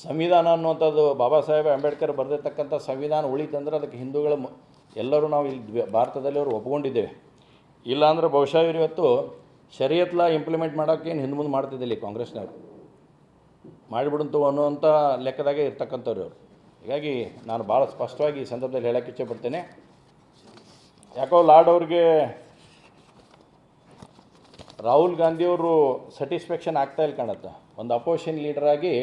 ಸಂವಿಧಾನ ಅನ್ನುವಂಥದ್ದು ಬಾಬಾ ಸಾಹೇಬ್ ಅಂಬೇಡ್ಕರ್ ಬರೆದಿರ್ತಕ್ಕಂಥ ಸಂವಿಧಾನ ಉಳಿತಂದ್ರೆ ಅದಕ್ಕೆ ಹಿಂದೂಗಳ ಎಲ್ಲರೂ ನಾವು ಇಲ್ಲಿ ಭಾರತದಲ್ಲಿ ಅವರು ಒಪ್ಕೊಂಡಿದ್ದೇವೆ. ಇಲ್ಲಾಂದ್ರೆ ಬಹುಶಃ ಇವತ್ತು ಶರಿಯತ್ಲ ಇಂಪ್ಲಿಮೆಂಟ್ ಮಾಡೋಕ್ಕೇನು ಹಿಂದೆ ಮುಂದೆ ಮಾಡ್ತಿದ್ದಿಲ್ಲ ಕಾಂಗ್ರೆಸ್ನವರು. ಮಾಡಿಬಿಡಂತು ಅನ್ನುವಂಥ ಲೆಕ್ಕದಾಗೆ ಇರ್ತಕ್ಕಂಥವ್ರು ಅವರು ಹೀಗಾಗಿ ನಾನು ಭಾಳ ಸ್ಪಷ್ಟವಾಗಿ ಈ ಸಂದರ್ಭದಲ್ಲಿ ಹೇಳಕ್ಕೆ ಇಚ್ಛೆಪಡ್ತೇನೆ ಯಾಕೋ ಲಾರ್ಡ್ ಅವ್ರಿಗೆ ರಾಹುಲ್ ಗಾಂಧಿಯವರು ಸ್ಯಾಟಿಸ್ಫ್ಯಾಕ್ಷನ್ ಆಗ್ತಾ ಇಲ್ಲ ಕಾಣುತ್ತೆ. ಒಂದು ಅಪೋಸಿಷನ್ ಲೀಡರಾಗಿ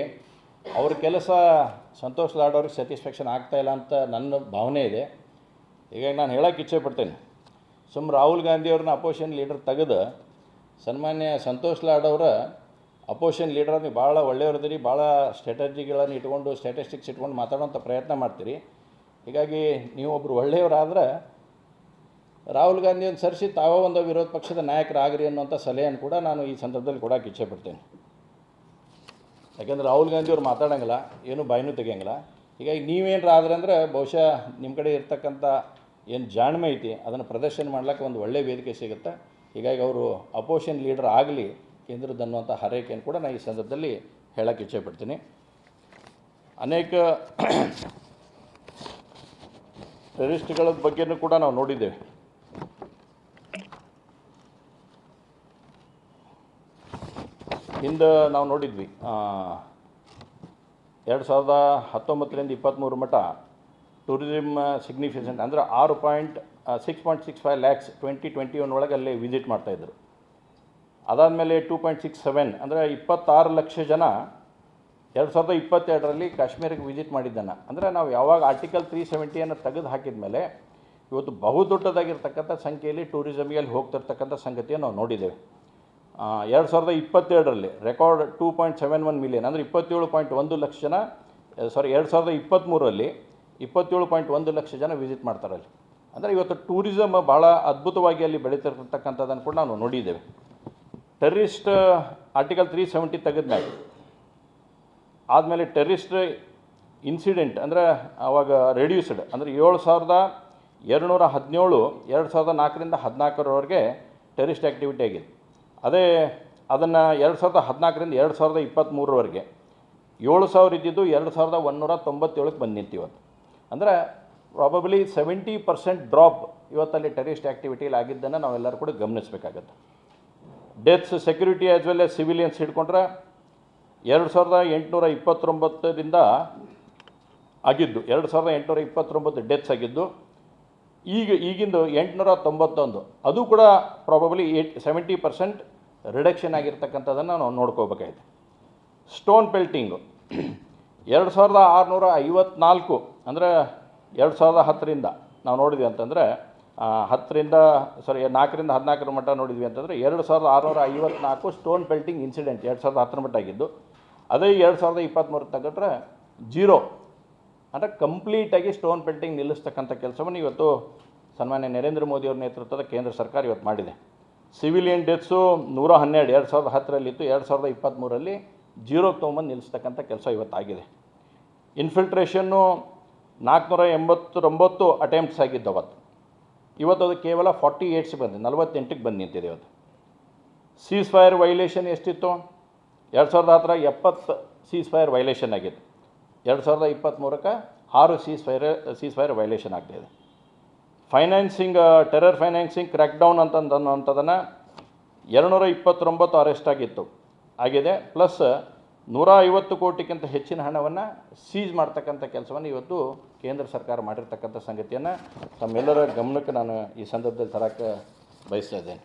ಅವ್ರ ಕೆಲಸ ಸಂತೋಷ್ ಲಾಡ್ ಅವ್ರಿಗೆ ಸ್ಯಾಟಿಸ್ಫ್ಯಾಕ್ಷನ್ ಇಲ್ಲ ಅಂತ ನನ್ನ ಭಾವನೆ ಇದೆ. ಹೀಗಾಗಿ ನಾನು ಹೇಳೋಕೆ ಇಚ್ಛೆ ಪಡ್ತೇನೆ. ಸುಮ್ ರಾಹುಲ್ ಗಾಂಧಿಯವ್ರನ್ನ ಅಪೋಸಿಷನ್ ಲೀಡರ್ ತೆಗೆದು ಸನ್ಮಾನ್ಯ ಸಂತೋಷ್ ಲಾಡ್ ಅವರ ಅಪೋಸಿಷನ್ ಲೀಡರ್ ನೀವು ಭಾಳ ಒಳ್ಳೆಯವ್ರದಿರಿ ಭಾಳ ಸ್ಟ್ರಾಟಜಿಗಳನ್ನು ಇಟ್ಕೊಂಡು ಸ್ಟ್ಯಾಟಿಸ್ಟಿಕ್ಸ್ ಇಟ್ಕೊಂಡು ಮಾತಾಡೋಂಥ ಪ್ರಯತ್ನ ಮಾಡ್ತೀರಿ. ಹೀಗಾಗಿ ನೀವು ಒಬ್ಬರು ಒಳ್ಳೆಯವರಾದ್ರೆ ರಾಹುಲ್ ಗಾಂಧಿಯನ್ನು ಸರಿಸಿ ತಾವೋ ಒಂದು ವಿರೋಧ ಪಕ್ಷದ ನಾಯಕರಾಗ್ರಿ ಅನ್ನೋಂಥ ಸಲಹೆಯನ್ನು ಕೂಡ ನಾನು ಈ ಸಂದರ್ಭದಲ್ಲಿ ಕೊಡೋಕೆ ಇಚ್ಛೆ ಪಡ್ತೇನೆ. ಯಾಕೆಂದ್ರೆ ರಾಹುಲ್ ಗಾಂಧಿ ಅವ್ರು ಮಾತಾಡಂಗಿಲ್ಲ, ಏನು ಬಾಯಿನೂ ತೆಗಿಯಂಗಿಲ್ಲ. ಹೀಗಾಗಿ ನೀವೇನರ ಆದ್ರೆ ಅಂದ್ರೆ ಬಹುಶಃ ನಿಮ್ಮ ಕಡೆ ಇರ್ತಕ್ಕಂಥ ಏನು ಜಾಣ್ಮೆ ಐತಿ, ಅದನ್ನು ಪ್ರದರ್ಶನ ಮಾಡ್ಲಿಕ್ಕೆ ಒಂದು ಒಳ್ಳೆಯ ವೇದಿಕೆ ಸಿಗುತ್ತೆ. ಹೀಗಾಗಿ ಅವರು ಅಪೋಷನ್ ಲೀಡರ್ ಆಗಲಿ ಕೇಂದ್ರದ ಅನ್ನುವಂಥ ಹರೈಕೆಯನ್ನು ಕೂಡ ನಾನು ಈ ಸಂದರ್ಭದಲ್ಲಿ ಹೇಳಕ್ಕೆ ಇಚ್ಛೆ ಪಡ್ತೀನಿ. ಅನೇಕ ಟೆರಿಸ್ಟ್ಗಳ ಬಗ್ಗೆನೂ ಕೂಡ ನಾವು ನೋಡಿದ್ದೇವೆ. ಹಿಂದೆ ನಾವು ನೋಡಿದ್ವಿ ಎರಡು ಸಾವಿರದ ಹತ್ತೊಂಬತ್ತರಿಂದ ಇಪ್ಪತ್ತ್ಮೂರು ಮಟ್ಟ ಟೂರಿಸಮ್ ಸಿಗ್ನಿಫಿಕೆಂಟ್ ಅಂದರೆ ಆರು point six point six five lakhs twenty twenty one ಒಳಗೆ ಅಲ್ಲಿ ವಿಸಿಟ್ ಮಾಡ್ತಾಯಿದ್ರು ಅದಾದಮೇಲೆ ಟೂ ಪಾಯಿಂಟ್ ಸಿಕ್ಸ್ ಸೆವೆನ್ ಅಂದರೆ ಇಪ್ಪತ್ತಾರು ಲಕ್ಷ ಜನ ಎರಡು ಸಾವಿರದ ಇಪ್ಪತ್ತೆರಡರಲ್ಲಿ ಕಾಶ್ಮೀರಕ್ಕೆ ವಿಸಿಟ್ ಮಾಡಿದ್ದಾನೆ ಅಂದರೆ ನಾವು ಯಾವಾಗ ಆರ್ಟಿಕಲ್ ತ್ರೀ ಸೆವೆಂಟಿಯನ್ನು ತೆಗೆದು ಹಾಕಿದ ಮೇಲೆ ಇವತ್ತು ಬಹುದೊಡ್ಡದಾಗಿರ್ತಕ್ಕಂಥ ಸಂಖ್ಯೆಯಲ್ಲಿ ಟೂರಿಸಮ್ಗೆ ಅಲ್ಲಿ ಹೋಗ್ತಿರ್ತಕ್ಕಂಥ ಸಂಗತಿಯನ್ನು ನಾವು ನೋಡಿದ್ದೇವೆ. ಎರಡು ಸಾವಿರದ ಇಪ್ಪತ್ತೆರಡರಲ್ಲಿ record two point seven one million, ಅಂದರೆ ಇಪ್ಪತ್ತೇಳು ಪಾಯಿಂಟ್ ಒಂದು ಲಕ್ಷ ಜನ ಸಾರಿ ಎರಡು ಸಾವಿರದ ಇಪ್ಪತ್ತ್ಮೂರರಲ್ಲಿ ಇಪ್ಪತ್ತೇಳು ಪಾಯಿಂಟ್ ಒಂದು ಲಕ್ಷ ಜನ ವಿಸಿಟ್ ಮಾಡ್ತಾರೆ ಅಲ್ಲಿ. ಅಂದರೆ ಇವತ್ತು ಟೂರಿಸಮ್ ಭಾಳ ಅದ್ಭುತವಾಗಿ ಅಲ್ಲಿ ಬೆಳೀತಿರ್ತಕ್ಕಂಥದ್ದನ್ನು ಕೂಡ ನಾವು ನೋಡಿದ್ದೇವೆ. ಟೆರ್ರಿಸ್ಟ್ ಆರ್ಟಿಕಲ್ ತ್ರೀ ಸೆವೆಂಟಿ ತೆಗೆದ್ಮೇಲೆ, ಆದಮೇಲೆ ಟೆರ್ರಿಸ್ಟ್ ಇನ್ಸಿಡೆಂಟ್, ಅಂದರೆ ಅವಾಗ ರೆಡ್ಯೂಸ್ಡ್, ಅಂದರೆ ಏಳು ಸಾವಿರದ ಎರಡುನೂರ ಹದಿನೇಳು, ಎರಡು ಸಾವಿರದ ನಾಲ್ಕರಿಂದ ಹದಿನಾಲ್ಕರವರೆಗೆ ಟೆರಿಸ್ಟ್ ಆ್ಯಕ್ಟಿವಿಟಿ ಆಗಿದೆ ಅದೇ ಅದನ್ನು ಎರಡು ಸಾವಿರದ ಹದಿನಾಲ್ಕರಿಂದ ಎರಡು ಸಾವಿರದ ಇಪ್ಪತ್ತ್ಮೂರವರೆಗೆ ಏಳು ಸಾವಿರ ಇದ್ದಿದ್ದು ಎರಡು ಸಾವಿರದ ಒಂದೂರ ತೊಂಬತ್ತೇಳಕ್ಕೆ ಬಂದು ನಿಂತು ಇವತ್ತು. ಅಂದರೆ ಪ್ರಾಬಬ್ಲಿ ಸೆವೆಂಟಿ ಪರ್ಸೆಂಟ್ ಡ್ರಾಪ್ ಇವತ್ತಲ್ಲಿ ಟೆರಿಸ್ಟ್ ಆ್ಯಕ್ಟಿವಿಟಿಯಲ್ಲಿ ಆಗಿದ್ದನ್ನು ನಾವೆಲ್ಲರೂ ಕೂಡ ಗಮನಿಸಬೇಕಾಗತ್ತೆ. Deaths security as well as civilians ಹಿಡ್ಕೊಂಡ್ರೆ ಎರಡು ಸಾವಿರದ ಎಂಟುನೂರ ಇಪ್ಪತ್ತೊಂಬತ್ತರಿಂದ ಆಗಿದ್ದು, ಎರಡು ಸಾವಿರದ ಎಂಟುನೂರ ಇಪ್ಪತ್ತೊಂಬತ್ತು ಡೆತ್ಸ್ ಆಗಿದ್ದು ಈಗ ಈಗಿಂದು ಎಂಟುನೂರ ತೊಂಬತ್ತೊಂದು. ಅದು ಕೂಡ probably eight seventy percent reduction ಆಗಿರ್ತಕ್ಕಂಥದ್ದನ್ನು ನಾವು ನೋಡ್ಕೋಬೇಕಾಯ್ತು ಸ್ಟೋನ್ ಪೆಲ್ಟಿಂಗು ಎರಡು ಸಾವಿರದ ಆರುನೂರ ಐವತ್ನಾಲ್ಕು ಅಂದರೆ ಎರಡು ಸಾವಿರದ ಹತ್ತರಿಂದ ನಾವು ನೋಡಿದ್ವಿ ಅಂತಂದರೆ ಹತ್ತರಿಂದ ಸಾರಿ ನಾಲ್ಕರಿಂದ ಹದಿನಾಲ್ಕರ ಮಟ್ಟ ನೋಡಿದ್ವಿ ಅಂತಂದರೆ ಎರಡು ಸಾವಿರದ ಆರುನೂರ ಐವತ್ನಾಲ್ಕು ಸ್ಟೋನ್ ಪೆಲ್ಟಿಂಗ್ ಇನ್ಸಿಡೆಂಟ್ ಎರಡು ಸಾವಿರದ ಹತ್ತರ ಮಟ್ಟ ಆಗಿದ್ದು, ಅದೇ ಎರಡು ಸಾವಿರದ ಇಪ್ಪತ್ತ್ಮೂರು ತಗೊಂಡ್ರೆ ಜೀರೋ ಅಂದರೆ ಕಂಪ್ಲೀಟಾಗಿ ಸ್ಟೋನ್ ಪೆಲ್ಟಿಂಗ್ ನಿಲ್ಲಿಸ್ತಕ್ಕಂಥ ಕೆಲಸವನ್ನು ಇವತ್ತು ಸನ್ಮಾನ್ಯ ನರೇಂದ್ರ ಮೋದಿಯವ್ರ ನೇತೃತ್ವದ ಕೇಂದ್ರ ಸರ್ಕಾರ ಇವತ್ತು ಮಾಡಿದೆ. ಸಿವಿಲಿಯನ್ ಡೆತ್ಸು ನೂರ ಹನ್ನೆರಡು, ಎರಡು ಸಾವಿರದ ಹತ್ತರಲ್ಲಿತ್ತು, ಎರಡು ಸಾವಿರದ ಇಪ್ಪತ್ತ್ಮೂರಲ್ಲಿ ಜೀರೋ ತೊಗೊಂಬಂದು ನಿಲ್ಲಿಸ್ತಕ್ಕಂಥ ಕೆಲಸ ಇವತ್ತಾಗಿದೆ ಇನ್ಫಿಲ್ಟ್ರೇಷನ್ನು ನಾಲ್ಕುನೂರ ಎಂಬತ್ತೊಂಬತ್ತು ಅಟೆಂಪ್ಟ್ಸ್ ಆಗಿದ್ದು ಅವತ್ತು. ಇವತ್ತು ಅದು ಕೇವಲ ಫಾರ್ಟಿ ಏಟ್ಸ್ ಬಂದಿದೆ, ನಲವತ್ತೆಂಟಕ್ಕೆ ಬಂದು ನಿಂತಿದೆ ಇವತ್ತು. ಸೀಸ್ ಫೈರ್ ವೈಲೇಷನ್ ಎಷ್ಟಿತ್ತು? ಎರಡು ಸಾವಿರದ ಹತ್ತರ ಎಪ್ಪತ್ತು ಸೀಸ್ ಫೈರ್ ವೈಲೇಷನ್ ಆಗಿತ್ತು. ಎರಡು ಸಾವಿರದ ಇಪ್ಪತ್ತ್ಮೂರಕ್ಕೆ ಆರು ceasefire ceasefire violation ಆಗ್ತಾಯಿದೆ ಫೈನಾನ್ಸಿಂಗ್ ಟೆರರ್ ಫೈನಾನ್ಸಿಂಗ್ ಕ್ರ್ಯಾಕ್ಡೌನ್ ಅಂತಂದು ಅನ್ನೋಂಥದ್ದನ್ನು ಎರಡುನೂರ ಇಪ್ಪತ್ತೊಂಬತ್ತು ಅರೆಸ್ಟ್ ಆಗಿತ್ತು. ಆಗಿದೆ. ಪ್ಲಸ್ ನೂರ ಐವತ್ತು ಕೋಟಿಗಿಂತ ಹೆಚ್ಚಿನ ಹಣವನ್ನು ಸೀಜ್ ಮಾಡ್ತಕ್ಕಂಥ ಕೆಲಸವನ್ನು ಇವತ್ತು ಕೇಂದ್ರ ಸರ್ಕಾರ ಮಾಡಿರ್ತಕ್ಕಂಥ ಸಂಗತಿಯನ್ನು ತಮ್ಮೆಲ್ಲರ ಗಮನಕ್ಕೆ ನಾನು ಈ ಸಂದರ್ಭದಲ್ಲಿ ತರಕ್ಕೆ ಬಯಸ್ತಾ ಇದ್ದೇನೆ.